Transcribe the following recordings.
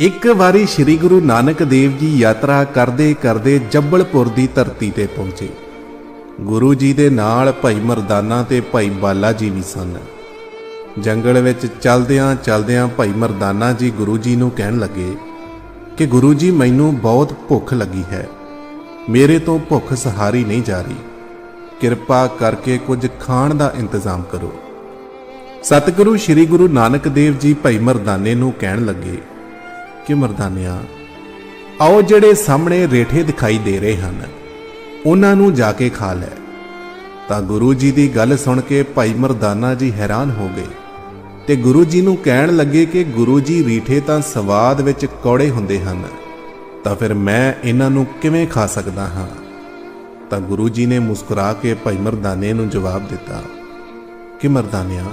ਇੱਕ ਵਾਰੀ ਸ੍ਰੀ ਗੁਰੂ ਨਾਨਕ ਦੇਵ ਜੀ ਯਾਤਰਾ ਕਰਦੇ ਕਰਦੇ ਜੱਬਲਪੁਰ ਦੀ ਧਰਤੀ ਤੇ ਪਹੁੰਚੇ। ਗੁਰੂ ਜੀ ਦੇ ਨਾਲ ਭਾਈ ਮਰਦਾਨਾ ਤੇ ਭਾਈ ਬਾਲਾ ਜੀ ਵੀ ਸਨ। ਜੰਗਲ ਵਿੱਚ ਚਲਦਿਆਂ ਚਲਦਿਆਂ ਭਾਈ ਮਰਦਾਨਾ ਜੀ ਗੁਰੂ ਜੀ ਨੂੰ ਕਹਿਣ ਲੱਗੇ ਕਿ ਗੁਰੂ ਜੀ, ਮੈਨੂੰ ਬਹੁਤ ਭੁੱਖ ਲੱਗੀ ਹੈ। ਮੇਰੇ ਤੋਂ ਭੁੱਖ ਸਹਾਰੀ ਨਹੀਂ ਜਾ ਰਹੀ। ਕਿਰਪਾ ਕਰਕੇ ਕੁਝ ਖਾਣ ਦਾ ਇੰਤਜ਼ਾਮ ਕਰੋ। ਸਤਿਗੁਰੂ ਸ੍ਰੀ ਗੁਰੂ ਨਾਨਕ ਦੇਵ ਜੀ ਭਾਈ ਮਰਦਾਨੇ ਨੂੰ ਕਹਿਣ ਲੱਗੇ ਕਿ ਮਰਦਾਨਿਆ, ਆਓ ਜਿਹੜੇ ਸਾਹਮਣੇ ਰੇਠੇ ਦਿਖਾਈ ਦੇ ਰਹੇ ਹਨ, ਉਹਨਾਂ ਨੂੰ ਜਾ ਕੇ ਖਾ ਲੈ। ਤਾਂ ਗੁਰੂ ਜੀ ਦੀ ਗੱਲ ਸੁਣ ਕੇ ਭਾਈ ਮਰਦਾਨਾ ਜੀ ਹੈਰਾਨ ਹੋ ਗਏ ਤੇ ਗੁਰੂ ਜੀ ਨੂੰ ਕਹਿਣ ਲੱਗੇ ਕਿ ਗੁਰੂ ਜੀ ਰੀਠੇ ਤਾਂ ਸਵਾਦ ਵਿੱਚ ਕੌੜੇ ਹੁੰਦੇ ਹਨ, ਤਾਂ ਫਿਰ ਮੈਂ ਇਹਨਾਂ ਨੂੰ ਕਿਵੇਂ ਖਾ ਸਕਦਾ ਹਾਂ? ਤਾਂ ਗੁਰੂ ਜੀ ਨੇ ਮੁਸਕਰਾ ਕੇ ਭਾਈ ਮਰਦਾਨੇ ਨੂੰ ਜਵਾਬ ਦਿੱਤਾ, ਕਿ ਮਰਦਾਨਿਆ,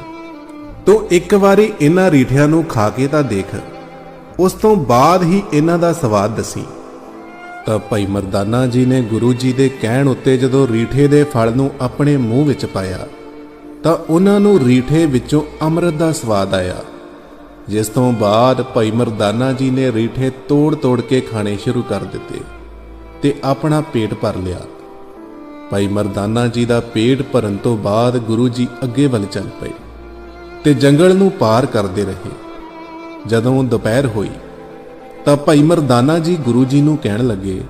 ਤੂੰ ਇੱਕ ਵਾਰੀ ਇਹਨਾਂ ਰੀਠਿਆਂ ਨੂੰ ਖਾ ਕੇ ਤਾਂ ਦੇਖ ਉਸ ਤੋਂ ਬਾਅਦ ਹੀ ਇਹਨਾਂ ਦਾ ਸਵਾਦ ਦਸੀ। ਤਾਂ ਭਾਈ ਮਰਦਾਨਾ ਜੀ ਨੇ ਗੁਰੂ ਜੀ ਦੇ ਕਹਿਣ ਉੱਤੇ ਜਦੋਂ ਰੀਠੇ ਦੇ ਫਲ ਨੂੰ ਆਪਣੇ ਮੂੰਹ ਵਿੱਚ ਪਾਇਆ, ਤਾਂ ਉਹਨਾਂ ਨੂੰ ਰੀਠੇ ਵਿੱਚੋਂ ਅੰਮ੍ਰਿਤ ਦਾ ਸਵਾਦ ਆਇਆ। ਜਿਸ ਤੋਂ ਬਾਅਦ ਭਾਈ ਮਰਦਾਨਾ ਜੀ ਨੇ ਰੀਠੇ ਤੋੜ-ਤੋੜ ਕੇ ਖਾਣੇ ਸ਼ੁਰੂ ਕਰ ਦਿੱਤੇ ਤੇ ਆਪਣਾ ਪੇਟ ਭਰ ਲਿਆ। ਭਾਈ ਮਰਦਾਨਾ ਜੀ ਦਾ ਪੇਟ ਭਰਨ ਤੋਂ ਬਾਅਦ ਗੁਰੂ ਜੀ ਅੱਗੇ ਵੱਲ ਚੱਲ ਪਏ ਤੇ ਜੰਗਲ ਨੂੰ ਪਾਰ ਕਰਦੇ ਰਹੇ। ਜਦੋਂ ਦੁਪਹਿਰ ਹੋਈ, ਤਾਂ ਭਾਈ ਮਰਦਾਨਾ ਜੀ ਗੁਰੂ ਜੀ ਨੂੰ ਕਹਿਣ ਲੱਗੇ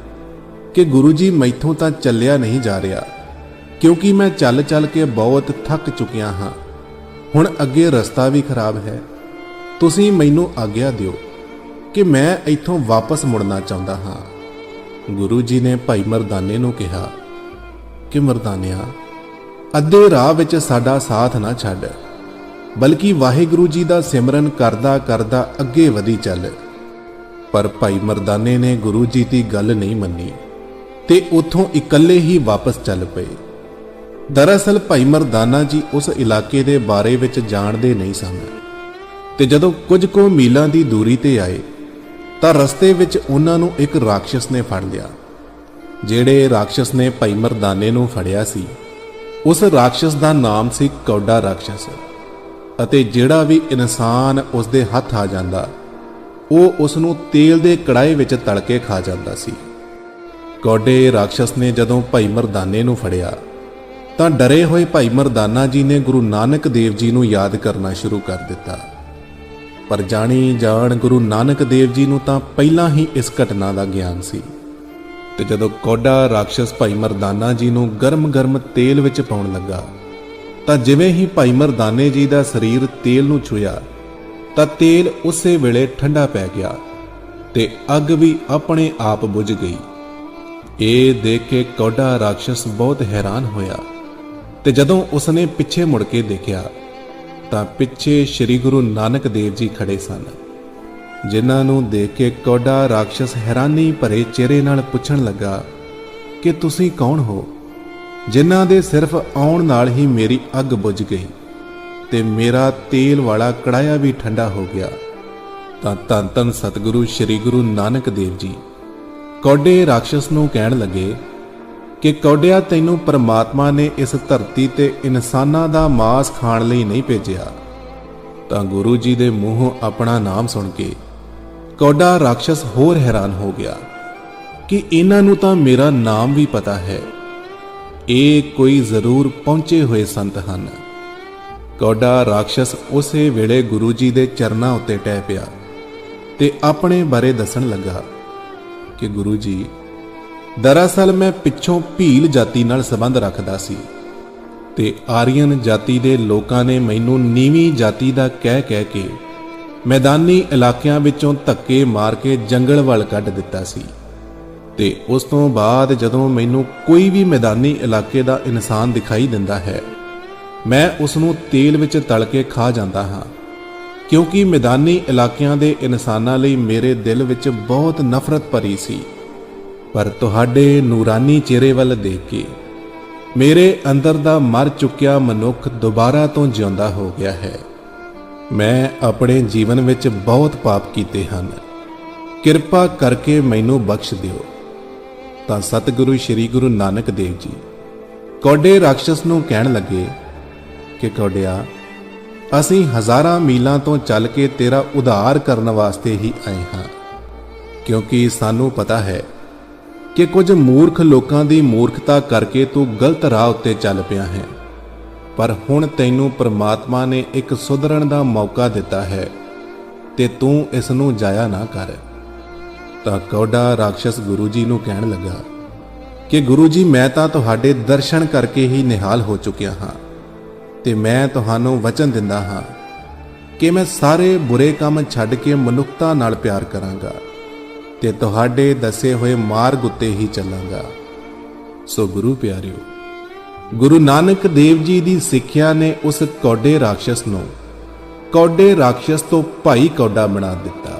ਕਿ ਗੁਰੂ ਜੀ ਮੈਥੋਂ ਤਾਂ ਚੱਲਿਆ ਨਹੀਂ ਜਾ ਰਿਹਾ, ਕਿਉਂਕਿ ਮੈਂ ਚੱਲ ਚੱਲ ਕੇ ਬਹੁਤ ਥੱਕ ਚੁੱਕਿਆ ਹਾਂ। ਹੁਣ ਅੱਗੇ ਰਸਤਾ ਵੀ ਖਰਾਬ ਹੈ। ਤੁਸੀਂ ਮੈਨੂੰ ਆਗਿਆ ਦਿਓ ਕਿ ਮੈਂ ਇੱਥੋਂ ਵਾਪਸ ਮੁੜਨਾ ਚਾਹੁੰਦਾ ਹਾਂ। ਗੁਰੂ ਜੀ ਨੇ ਭਾਈ ਮਰਦਾਨੇ ਨੂੰ ਕਿਹਾ ਕਿ ਮਰਦਾਨਿਆ, ਅੱਧੇ ਰਾਹ ਵਿੱਚ ਸਾਡਾ ਸਾਥ ਨਾ ਛੱਡ। ਬਲਕਿ ਵਾਹਿਗੁਰੂ ਜੀ ਦਾ ਸਿਮਰਨ ਕਰਦਾ ਕਰਦਾ ਅੱਗੇ ਵਧੀ ਚੱਲ। ਪਰ ਭਾਈ ਮਰਦਾਨੇ ਨੇ ਗੁਰੂ ਜੀ ਦੀ ਗੱਲ ਨਹੀਂ ਮੰਨੀ ਤੇ ਉੱਥੋਂ ਇਕੱਲੇ ਹੀ ਵਾਪਸ ਚੱਲ ਪਏ। ਦਰਅਸਲ ਭਾਈ ਮਰਦਾਨਾ ਜੀ ਉਸ ਇਲਾਕੇ ਦੇ ਬਾਰੇ ਵਿੱਚ ਜਾਣਦੇ ਨਹੀਂ ਸਨ। ਤੇ ਜਦੋਂ ਕੁਝ ਕੁ ਮੀਲਾਂ ਦੀ ਦੂਰੀ ਤੇ ਆਏ, ਤਾਂ ਰਸਤੇ ਵਿੱਚ ਉਹਨਾਂ ਨੂੰ ਇੱਕ ਰਾਖਸ਼ ਨੇ ਫੜ ਲਿਆ। ਜਿਹੜੇ ਰਾਖਸ਼ ਨੇ ਭਾਈ ਮਰਦਾਨੇ ਨੂੰ ਫੜਿਆ ਸੀ, ਉਸ ਰਾਖਸ਼ ਦਾ ਨਾਮ ਸੀ ਕੌਡਾ ਰਾਖਸ਼ ਅਤੇ ਜਿਹੜਾ ਵੀ ਇਨਸਾਨ ਉਸ ਦੇ ਹੱਥ ਆ ਜਾਂਦਾ, ਉਹ ਉਸ ਨੂੰ ਤੇਲ ਦੇ ਕੜਾਏ ਵਿੱਚ ਤਲ ਕੇ ਖਾ ਜਾਂਦਾ ਸੀ। ਕੌਡੇ ਰਾਖਸ਼ ਨੇ ਜਦੋਂ ਭਾਈ ਮਰਦਾਨੇ ਨੂੰ ਫੜਿਆ, ਤਾਂ ਡਰੇ ਹੋਏ ਭਾਈ ਮਰਦਾਨਾ ਜੀ ਨੇ ਗੁਰੂ ਨਾਨਕ ਦੇਵ ਜੀ ਨੂੰ ਯਾਦ ਕਰਨਾ ਸ਼ੁਰੂ ਕਰ ਦਿੱਤਾ। ਪਰ ਜਾਣੀ ਜਾਣ ਗੁਰੂ ਨਾਨਕ ਦੇਵ ਜੀ ਨੂੰ ਤਾਂ ਪਹਿਲਾਂ ਹੀ ਇਸ ਘਟਨਾ ਦਾ ਗਿਆਨ ਸੀ। ਤੇ ਜਦੋਂ ਕੌਡਾ ਰਾਖਸ਼ ਭਾਈ ਮਰਦਾਨਾ ਜੀ ਨੂੰ ਗਰਮ-ਗਰਮ ਤੇਲ ਵਿੱਚ ਪਾਉਣ ਲੱਗਾ ਤਾਂ ਜਿਵੇਂ ਹੀ ਭਾਈ ਮਰਦਾਨੇ ਜੀ ਦਾ ਸਰੀਰ ਤੇਲ ਨੂੰ ਛੂਇਆ ਤਾਂ ਤੇਲ ਉਸੇ ਵੇਲੇ ਠੰਡਾ ਪੈ ਗਿਆ ਤੇ ਅੱਗ ਵੀ ਆਪਣੇ ਆਪ ਬੁਝ ਗਈ। ਇਹ ਦੇਖ ਕੇ ਕੌਡਾ ਰਾਖਸ਼ ਬਹੁਤ ਹੈਰਾਨ ਹੋਇਆ ਤੇ ਜਦੋਂ ਉਸਨੇ ਪਿੱਛੇ ਮੁੜ ਕੇ ਦੇਖਿਆ, ਤਾਂ ਪਿੱਛੇ ਸ੍ਰੀ ਗੁਰੂ ਨਾਨਕ ਦੇਵ ਜੀ ਖੜੇ ਸਨ, ਜਿਨ੍ਹਾਂ ਨੂੰ ਦੇਖ ਕੇ ਕੌਡਾ ਰਾਖਸ਼ ਹੈਰਾਨੀ ਭਰੇ ਚਿਹਰੇ ਨਾਲ ਪੁੱਛਣ ਲੱਗਾ ਕਿ ਤੁਸੀਂ ਕੌਣ ਹੋ? ਜਿਨ੍ਹਾਂ ਦੇ ਸਿਰਫ ਆਉਣ ਨਾਲ ਹੀ ਮੇਰੀ ਅੱਗ ਬੁਝ ਗਈ ਤੇ ਮੇਰਾ ਤੇਲ ਵਾਲਾ ਕੜਾਇਆ ਵੀ ਠੰਡਾ ਹੋ ਗਿਆ। ਤਾਂ ਧੰਨ ਧੰਨ ਸਤਿਗੁਰੂ ਸ੍ਰੀ ਗੁਰੂ ਨਾਨਕ ਦੇਵ ਜੀ, ਕੌਡੇ ਰਾਖਸ਼ ਨੂੰ ਕਹਿਣ ਲੱਗੇ ਕਿ ਕੌਡਿਆ ਤੈਨੂੰ ਪਰਮਾਤਮਾ ਨੇ ਇਸ ਧਰਤੀ ਤੇ ਇਨਸਾਨਾਂ ਦਾ ਮਾਸ ਖਾਣ ਲਈ ਨਹੀਂ ਭੇਜਿਆ। ਤਾਂ ਗੁਰੂ ਜੀ ਦੇ ਮੂੰਹੋਂ ਆਪਣਾ ਨਾਮ ਸੁਣ ਕੇ ਕੌਡਾ ਰਾਖਸ਼ ਹੋਰ ਹੈਰਾਨ ਹੋ ਗਿਆ ਕਿ ਇਹਨਾਂ ਨੂੰ ਤਾਂ ਮੇਰਾ ਨਾਮ ਵੀ ਪਤਾ ਹੈ। ਇਹ ਕੋਈ ਜ਼ਰੂਰ ਪਹੁੰਚੇ ਹੋਏ ਸੰਤ ਹਨ। ਕੌਡਾ ਰਾਖਸ਼ ਉਸੇ ਵੇਲੇ ਗੁਰੂ ਜੀ ਦੇ ਚਰਨਾਂ ਉੱਤੇ ਟਹਿ ਪਿਆ ਤੇ ਆਪਣੇ ਬਾਰੇ ਦੱਸਣ ਲੱਗਾ ਕਿ ਗੁਰੂ ਜੀ, ਦਰਅਸਲ ਮੈਂ ਪਿੱਛੋਂ ਭੀਲ ਜਾਤੀ ਨਾਲ ਸੰਬੰਧ ਰੱਖਦਾ ਸੀ ਤੇ ਆਰੀਅਨ ਜਾਤੀ ਦੇ ਲੋਕਾਂ ਨੇ ਮੈਨੂੰ ਨੀਵੀਂ ਜਾਤੀ ਦਾ ਕਹਿ ਕਹਿ ਕੇ ਮੈਦਾਨੀ ਇਲਾਕਿਆਂ ਵਿੱਚੋਂ ਧੱਕੇ ਮਾਰ ਕੇ ਜੰਗਲ ਵੱਲ ਕੱਢ ਦਿੱਤਾ ਸੀ। ਤੇ ਉਸ ਤੋਂ ਬਾਅਦ ਜਦੋਂ ਮੈਨੂੰ ਕੋਈ ਵੀ ਮੈਦਾਨੀ ਇਲਾਕੇ ਦਾ ਇਨਸਾਨ ਦਿਖਾਈ ਦਿੰਦਾ ਹੈ, ਮੈਂ ਉਸ ਨੂੰ ਤੇਲ ਵਿੱਚ ਤਲ ਕੇ ਖਾ ਜਾਂਦਾ ਹਾਂ। ਕਿਉਂਕਿ ਮੈਦਾਨੀ ਇਲਾਕਿਆਂ ਦੇ ਇਨਸਾਨਾਂ ਲਈ ਮੇਰੇ ਦਿਲ ਵਿੱਚ ਬਹੁਤ ਨਫ਼ਰਤ ਭਰੀ ਸੀ। ਪਰ ਤੁਹਾਡੇ ਨੂਰਾਨੀ ਚਿਹਰੇ ਵੱਲ ਦੇਖ ਕੇ ਮੇਰੇ ਅੰਦਰ ਦਾ ਮਰ ਚੁੱਕਿਆ ਮਨੁੱਖ ਦੁਬਾਰਾ ਤੋਂ ਜਿਉਂਦਾ ਹੋ ਗਿਆ ਹੈ। ਮੈਂ ਆਪਣੇ ਜੀਵਨ ਵਿੱਚ ਬਹੁਤ ਪਾਪ ਕੀਤੇ ਹਨ। ਕਿਰਪਾ ਕਰਕੇ ਮੈਨੂੰ ਬਖਸ਼ ਦਿਓ। ਤਾਂ ਸਤਿਗੁਰੂ ਸ੍ਰੀ ਗੁਰੂ ਨਾਨਕ ਦੇਵ ਜੀ ਕੌਡੇ ਰਾਖਸ਼ ਨੂੰ ਕਹਿਣ ਲੱਗੇ ਕਿ ਕੌਡਿਆ, ਅਸੀਂ ਹਜ਼ਾਰਾਂ ਮੀਲਾਂ ਤੋਂ ਚੱਲ ਕੇ ਤੇਰਾ ਉਧਾਰ ਕਰਨ ਵਾਸਤੇ ਹੀ ਆਏ ਹਾਂ, ਕਿਉਂਕਿ ਸਾਨੂੰ ਪਤਾ ਹੈ ਕਿ ਕੁਝ ਮੂਰਖ ਲੋਕਾਂ ਦੀ ਮੂਰਖਤਾ ਕਰਕੇ ਤੂੰ ਗਲਤ ਰਾਹ ਉੱਤੇ ਚੱਲ ਪਿਆ ਹੈ। ਪਰ ਹੁਣ ਤੈਨੂੰ ਪ੍ਰਮਾਤਮਾ ਨੇ ਇੱਕ ਸੁਧਰਨ ਦਾ ਮੌਕਾ ਦਿੱਤਾ ਹੈ ਤੇ ਤੂੰ ਇਸ ਨੂੰ ਜਾਇਆ ਨਾ ਕਰ। ਤਾਂ ਕੌਡਾ ਰਾਖਸ਼ ਗੁਰੂ ਜੀ ਨੂੰ ਕਹਿਣ ਲੱਗਾ, ਕਿ ਗੁਰੂ ਜੀ ਮੈਂ ਤਾਂ ਤੁਹਾਡੇ ਦਰਸ਼ਨ ਕਰਕੇ ਹੀ ਨਿਹਾਲ ਹੋ ਚੁੱਕਿਆ ਹਾਂ ਤੇ ਮੈਂ ਤੁਹਾਨੂੰ ਵਚਨ ਦਿੰਦਾ ਹਾਂ ਕਿ ਮੈਂ ਸਾਰੇ ਬੁਰੇ ਕੰਮ ਛੱਡ ਕੇ ਮਨੁੱਖਤਾ ਨਾਲ ਪਿਆਰ ਕਰਾਂਗਾ ਤੇ ਤੁਹਾਡੇ ਦੱਸੇ ਹੋਏ ਮਾਰਗ ਉੱਤੇ ਹੀ ਚੱਲਾਂਗਾ। ਸੋ ਗੁਰੂ ਪਿਆਰਿਓ, ਗੁਰੂ ਨਾਨਕ ਦੇਵ ਜੀ ਦੀ ਸਿੱਖਿਆ ਨੇ ਉਸ ਕੌਡੇ ਰਾਖਸ਼ ਨੂੰ ਕੌਡੇ ਰਾਖਸ਼ ਤੋਂ ਭਾਈ ਕੌਡਾ ਬਣਾ ਦਿੱਤਾ।